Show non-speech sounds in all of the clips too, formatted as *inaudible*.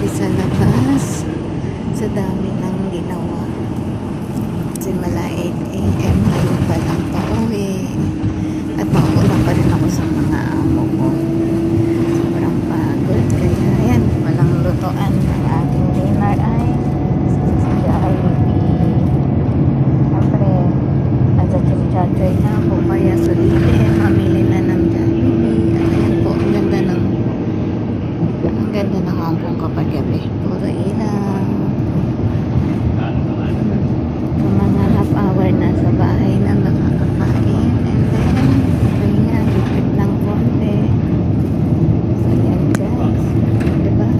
kami sa labas. Sa dami ng ginawa. Simula 8 a.m. Ngayon pa lang pa uwi. At mauna pa rin ako sa mga amo ko. Sobrang pagod. Kaya yan, walang lutoan. Ang ating dinner ay Jollibee. Siyempre, nasa chimchachoy na ako. Kaya sulitin, mamili na ng Jollibee. At ayan po, ang ganda ng ang ganda ng hangkong kapag gabi. Puro ilaw. Mga half hour na sa bahay na makakakain. And then, ayan, lipit ng konti. So, yan guys. Diba?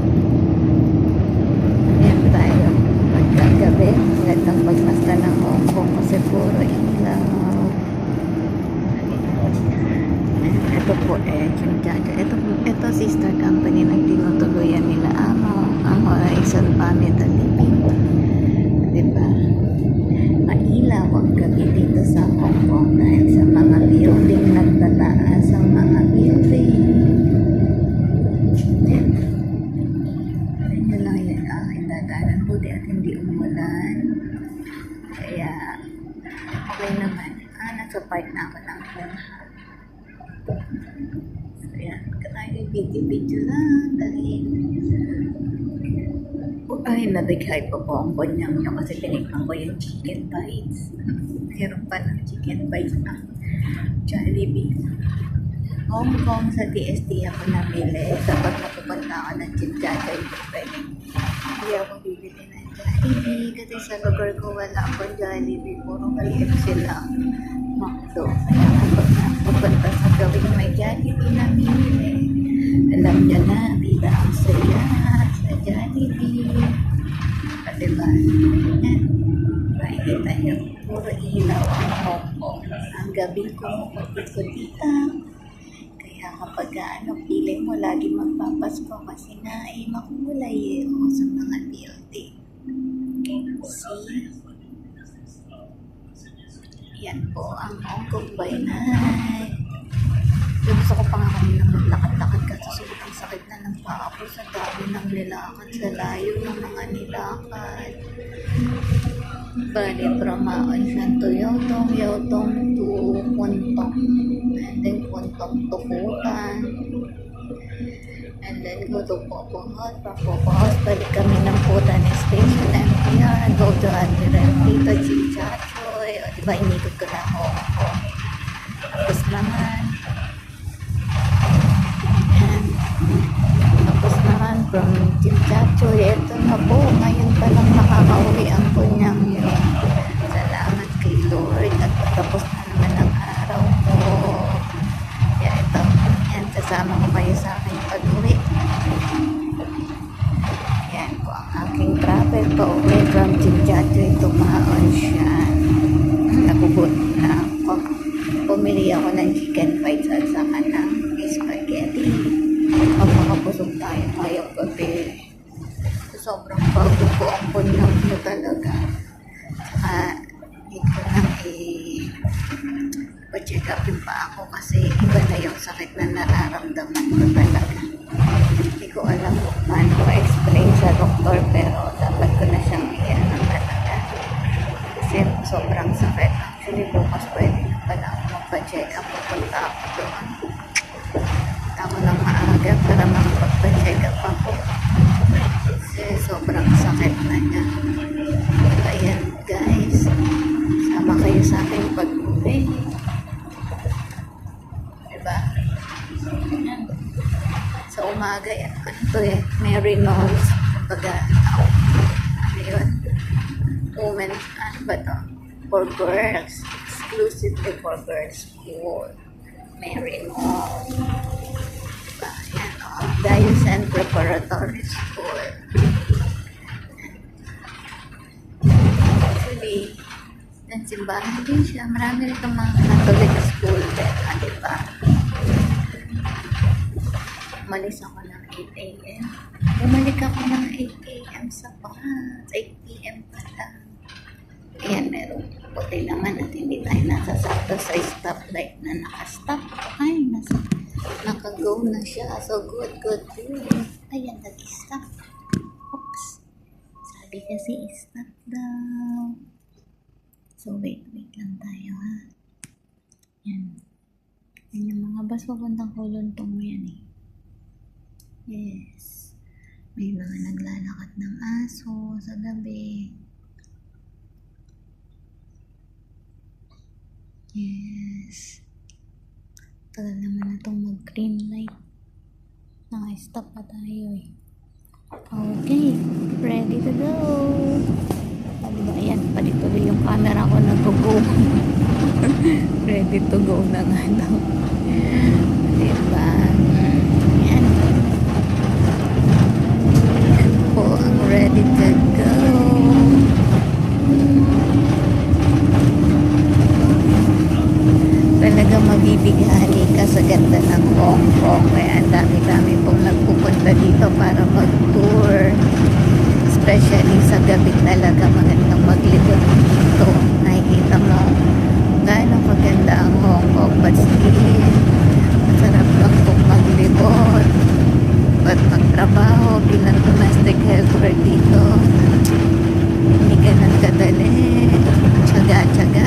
Ayan tayo. Pagkagabi, ang gandang pagmasta ng Hong Kong kasi puro ilaw. Ito po eh, Chimchacho. Ito, ito sister company na tinutuluyan nila amo, ang Horizon Family Living. Diba? Mailaw ang gabi dito sa Hong Kong dahil sa mga building nagtataas ang mga building. Ayun lang yun ang hinadanan. Buti at hindi umulan. Kaya, okay naman. Nasa part na ako ng home. So, yan. Kaya video-video lang dahil ay, nadighay pa po ang kanyang nyo kasi tinikman ko yung chicken bites. Meron pa ng chicken bites ng Jollibee. Hong Kong sa DSD ako namili. Kapag napupunta ako ng hindi pwede. Hindi ako bibili ng Jollibee. Kasi sa lugar ko wala akong Jollibee. Puro maliit sila. McDo. Napupunta sa gawing may Jollibee namili. Alam niya na, di ba ang saya sa Jollibee. Ah, Diba? Yan. Makikita niyo, puro ilaw ang Hong. Ang gabi ko, magkikutita. Kaya kapag ano, feeling mo lagi magpapasko kasi nga ay makulay eh o sa mga building. See? Yan po ang Hong Kong by night. Gusto ko pa nga kanina maglakad-lakad kasi sobrang sakit na ng paa ko sa dami ng nilakad, sa layo ng mga nilakad. Bali, Maon siya to Yautong, Yautong to Puntong, and then Puntong to Kutan. And then go to Popohot, Popohot, balik kami ng Kutan Station, NPR, and go to Admiral Tito Chichachoy. Diba, inikot ko na Kong. Tapos naman. Tapos naman from Chichacho, ito na po. Ngayon pa lang nakakauwi ang kunyang yun. Salamat kay Lord. At tapos na naman ang araw ko. Kaya ito, yan, sasama ko kayo sa aking pag-uwi. Bukas pwede na pala ako magpa-check up. Pupunta ako doon. Punta ako ng maaga para makapagpa-check up ako. Kasi sobrang sakit na niya. Ayan, guys. Sama kayo sa akin pag-uwi. Diba? Ayan. Sa umaga. Ano to eh? Mary knows. Kumbaga, ano yun? Women, ano ba to? For girls. For girls. Mary knows. Diba? Yan, oh. Diocesan Preparatory School. Actually, yan simbahan din siya. Marami rin itong mga Catholic school. Ah, diba? Umalis ako ng 8 a.m. Bumalik ako ng 8 a.m. sa. 8 p.m. pa lang. Ayan, puti naman at hindi tayo nasasakto sa stoplight na nakastop. Ay, nasa, naka-go na siya. So, good, good, good. Ayan, nag-stop. happy kasi stop daw. So, wait, wait lang tayo ha. Yan. Yan yung mga bus papuntang kuluntong mo yan eh. Yes. May mga naglalakad ng aso sa gabi. Yes. Tagal naman na itong mag-green light. Naka-stop pa tayo eh. Okay, ready to go. Diba, ayan, pali-tuloy yung camera ko nag-go. *laughs* ready to go na nga daw. Diba? Ayan. Po ang ready to go. Talaga mabibighani ka sa ganda ng Hong Kong. Kaya ang dami-dami pong nagpupunta dito para mag-tour. Especially sa gabi talaga magandang maglibot dito. Nakikita mo gaano kaganda ang Hong Kong. But still, masarap lang pong maglibot. At magtrabaho bilang domestic helper dito. Hindi ganun kadali. Tsaga-tsaga.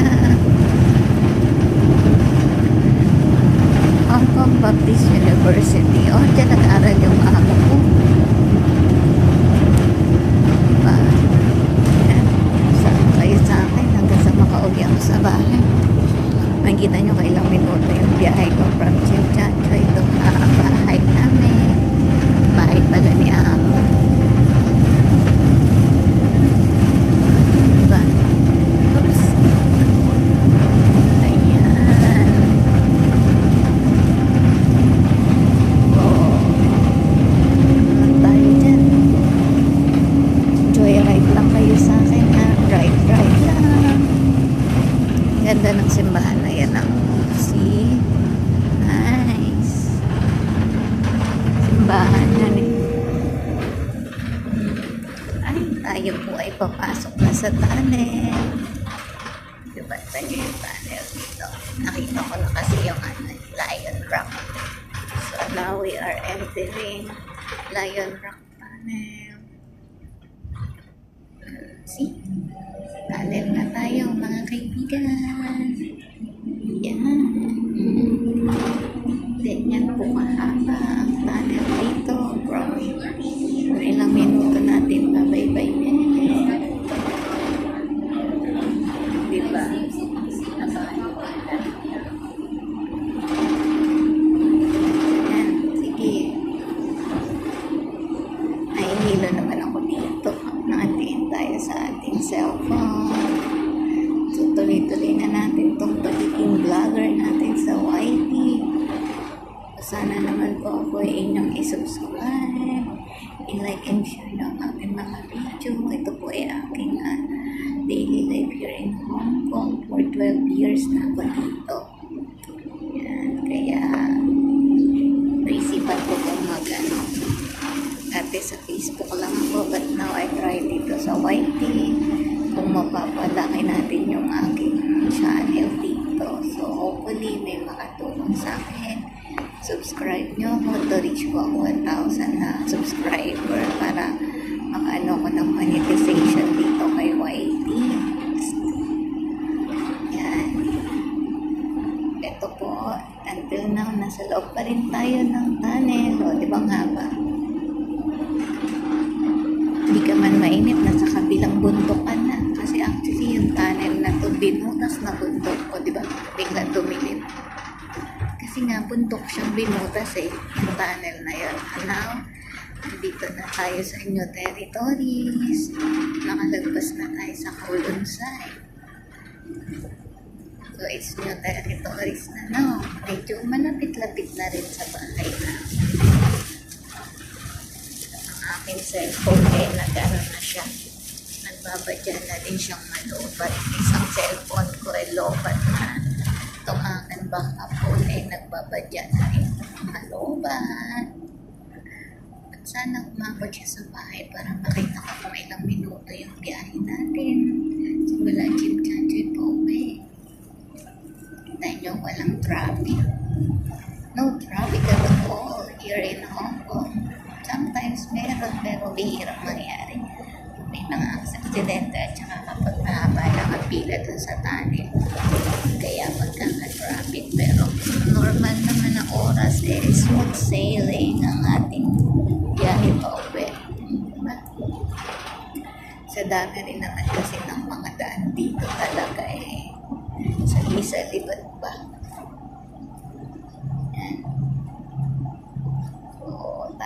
Hong Kong Baptist University. O, oh, dyan nag-aral yung amo ko. Diba? Yan. Sama kayo sa akin hanggang sa makauwi ako sa bahay. Makikita nyo kailang minuto yung biyahe ko from Chimchacho. Ito na ang bahay namin. Bahay pala ni amo. Diba? Oops. Ayan. Oo. Tayo dyan. Joyride lang kayo sa akin ha. Ride, ride lang. Ganda ng simbahan na yan ang see. Nice. Simbahan yan eh. Ay, tayo po ay papasok na sa tunnel. Diba tayo yung tunnel dito? Nakita ko na kasi yung ano, Lion Rock. So now we are entering Lion Rock Tunnel. See? Tunnel na tayo mga kaibigan. Yan. Ganyan po kahaba ang tunnel sa Facebook lang ako, but now I try dito sa YT. Kung mapapalaki natin yung aking channel dito. So, hopefully, may makatulong sa akin. Subscribe nyo ako to reach ko ang 1,000 na subscriber para makaano ko ng monetization bundok siyang binutas eh, yung tunnel na yun. Now, nandito na tayo sa new territories. Nakalagpas na tayo sa Kowloon side. So, it's new territories na no. Medyo malapit-lapit na rin sa bahay na ang aking cellphone eh, nag-ano na siya. Nagbabadya na din siyang malobat. Isang cellphone ko ay lobat na. Aking backup phone ay nagbabadya na rin malobat. At sana umabot siya sa bahay para makita ko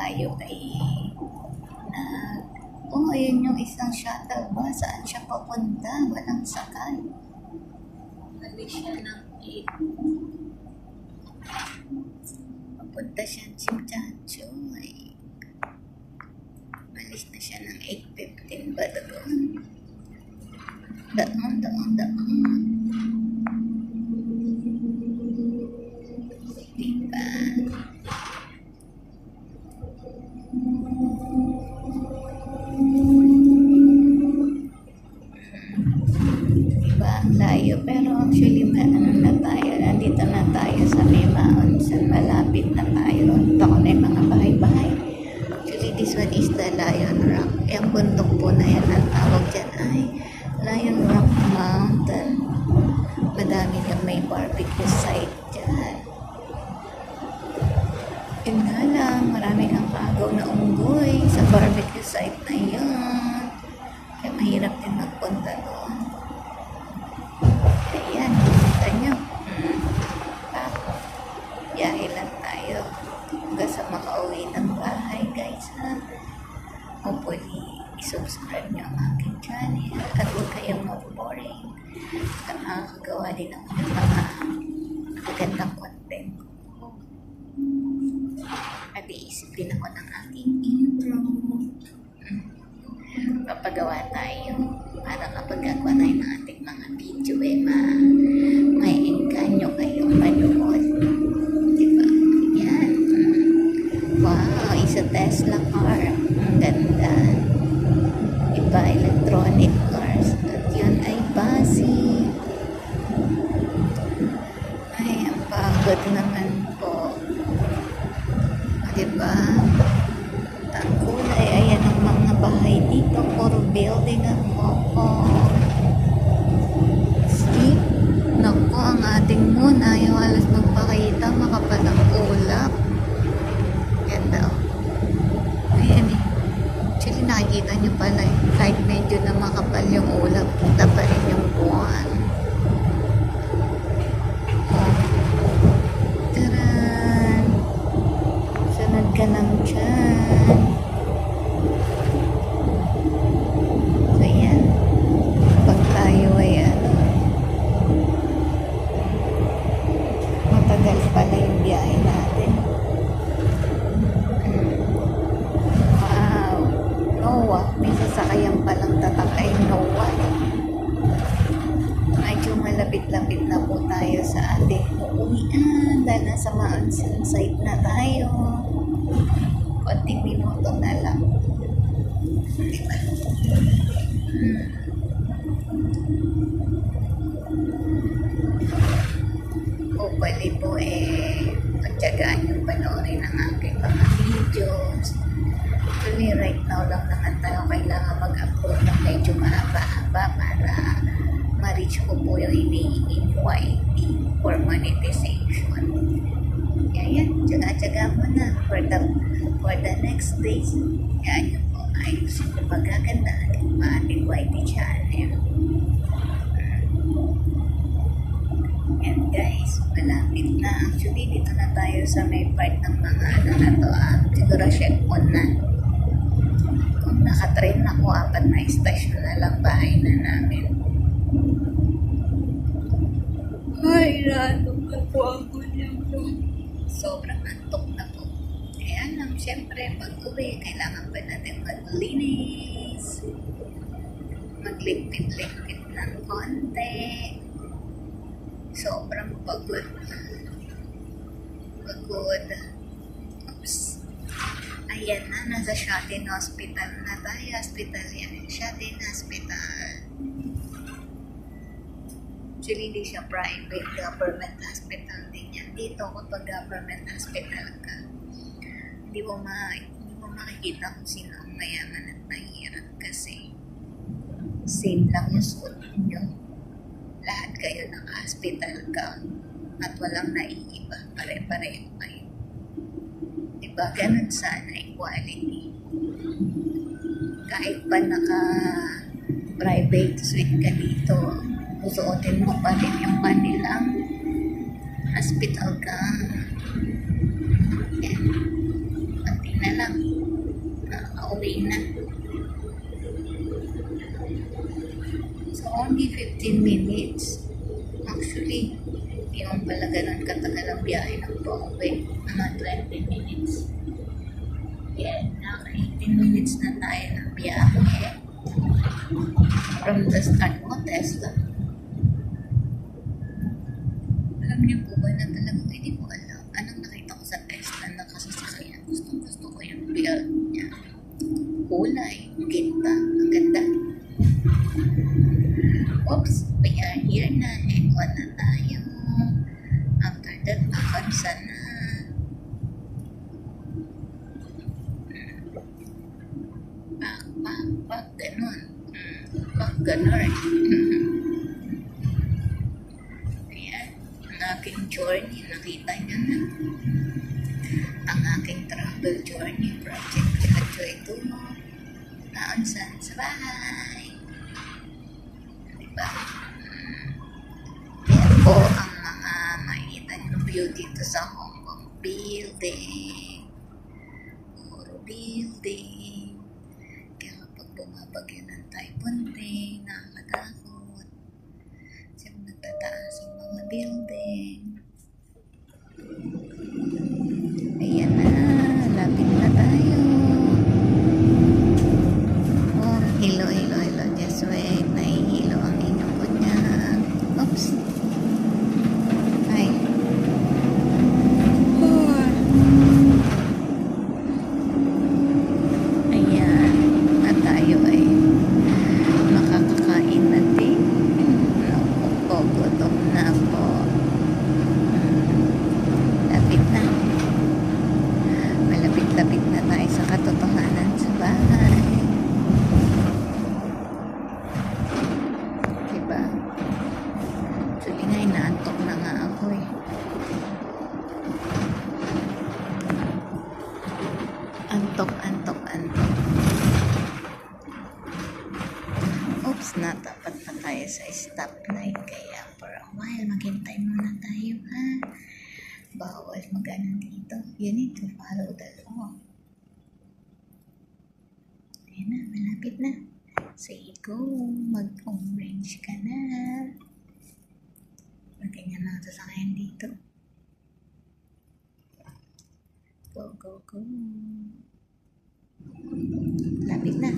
tayo ay na Oh, ayun yung isang shuttle bus. Saan siya papunta? Walang sakay. Bali siya ng 8. Papunta siya si Chachoy. Malis na siya ng 8.15 ba doon? Daon, daon, daon. Diba? Ang layo. Pero actually, ano na tayo. Nandito na tayo sa may mountain. Malapit na tayo. Ito na yung mga bahay-bahay. Actually, this one is the Lion Rock. Yung bundok po na yan ang tawag dyan ay Lion Rock Mountain. Madami na may barbecue site Hopefully, isubscribe nyo ang aking channel at huwag kayong mag-boring. At makakagawa din ako ng mga magagandang content ko. At iisip din ako ng aking intro. Papagawa tayo para kapag gagawa tayo ng ating mga video eh, ma pagod naman po. Diba? Ang kulay, ayan ang mga bahay dito. Puro building ang moko. See? Naku, ang ating moon ayaw halos magpakita. Makapalang ulap. Ganda oh. Ayan eh. Actually, nakikita nyo pala eh. Kahit medyo na makapal yung ulap, kita pa rin yung buwan. Taran! Sunod ka lang dyan. So, yan. Pag tayo ay ano, matagal pala yung biyahe natin. Wow! Noah, may sasakayan palang tatak ay Noah. Medyo malapit-lapit na po tayo sa ating uuwian dahil nasa mountain site na tayo. Konting minuto na lang. Diba? Hmm. Hopefully po eh, pagtyagaan yung panoorin ng aking mga videos. Actually, right now lang naman tayo kailangan mag-upload ng medyo mahaba-haba para ma-reach ko po yung hinihingi YT for monetization. Kaya yan, tsaga-tsaga mo na for the, for the next days. Yan yun po, ayusin ko pagkagandaan yung ating YT channel. Yan guys, malapit na. Actually, dito na tayo sa may part ng mga ano na to. Ah, siguro check on na. Nakatrain ako, apat na station na lang bahay na namin. Ay, rano na po ako nito. Sobrang antok na po. Kaya lang, syempre, pag uwi, kailangan pa natin maglinis. Magligpit-ligpit ng konti. Sobrang pagod. Pagod. Ayan na, nasa Shatin Hospital na tayo. Hospital yan. Shatin Hospital. Actually, hindi siya private. Government hospital din yan. Dito, kapag government hospital ka, hindi mo, ma hindi mo makikita kung sino ang mayaman at mahirap kasi same lang yung suot ninyo. Lahat kayo naka-hospital gown at walang naiiba. Pare-pareho kayo. Diba? Ganun sana equality. Kahit pa naka private suite ka dito, susuotin mo pa rin yung kanilang hospital gown. Yan. Pati na lang. Nakaka-uwi na. So, only 15 minutes. Actually, hindi mo pala ganun katagal ang biyahe ng pauwi. Mga 20 minutes. Yan, naka 18 minutes na tayo ng biyahe. From the mo, Tesla. Alam niyo po ba na talagang hindi ko alam. Journey, nakita niyo na. Ang aking travel journey project. Radyo ito mo. Naunsan sa bahay. Diba? Yan po ang mga makikita niyo view dito sa Hong Kong building. Puro building. Kaya kapag bumabagyo ng typhoon day, nakakatakot. Kasi nagtataas ang mga building. Ayan na, lapit na tayo. Oh, hilo, hilo, hilo. Just wait. Nahihilo ang inyong kunyang. Oops. Ay. Oh. Ayan. Na tayo ay makakakain na din. Naku po, gutom na po. Lapit na. Malapit-lapit na tayo sa katotohanan sa bahay. Diba? Actually nga, inaantok na nga ako eh. Antok, antok, antok. Oops, natapat pa tayo sa stoplight. Kaya for a while, maghintay muna tayo ha. Bawal mag-ano dito. You need to follow the law. Ayan na, malapit na. Say go, mag-orange ka na. Magganyan mga sasakyan dito. Go, go, go. Lapit na.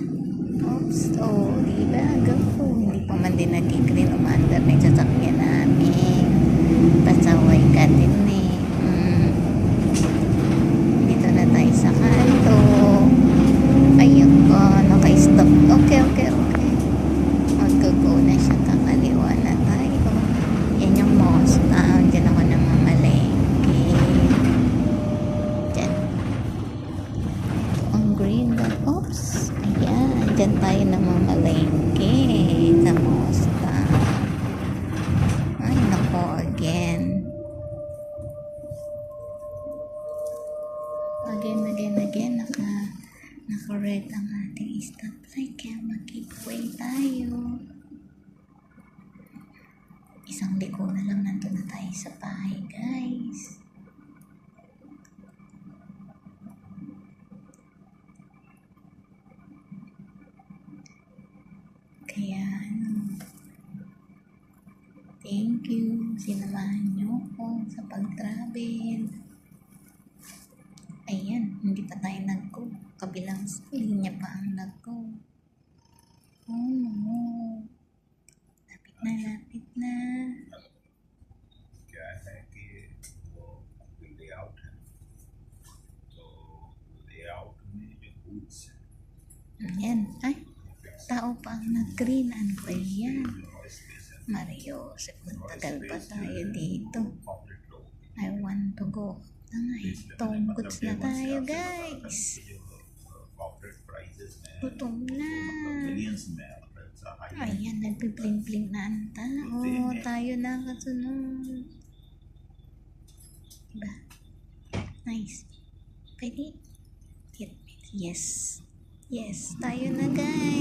Oops, oh, diba? Go. Hindi pa man din nag-green umandar na yung sasakyan namin. Pasaway ka din eh. Mm. Dito na tayo sa kanto. Ayun po, naka-stop. Okay, okay, okay. Mag-go na siya. Kakaliwa na tayo. Yan yung mosque. Ah, dyan ako namamalengke. Dyan. Ang green dot. Oops. Ayan. Dyan tayo namamalengke. Sa mosque. Ay, nako. Again. Again, again, again. Naka, naka-red ang ating stoplight. Kaya mag-keep way tayo. Isang liko na lang nandun na tayo sa bahay, guys. tao pa ang nag-greenan ko. Ayan. Mario, matagal pa tayo dito. I want to go. Ay, tom goods na tayo, guys. Gutom na. Ayan, nagpi-bling-bling na ang tao. Tayo na kasunod. Diba? Nice. Pwede? Yes. Yes, tayo na guys.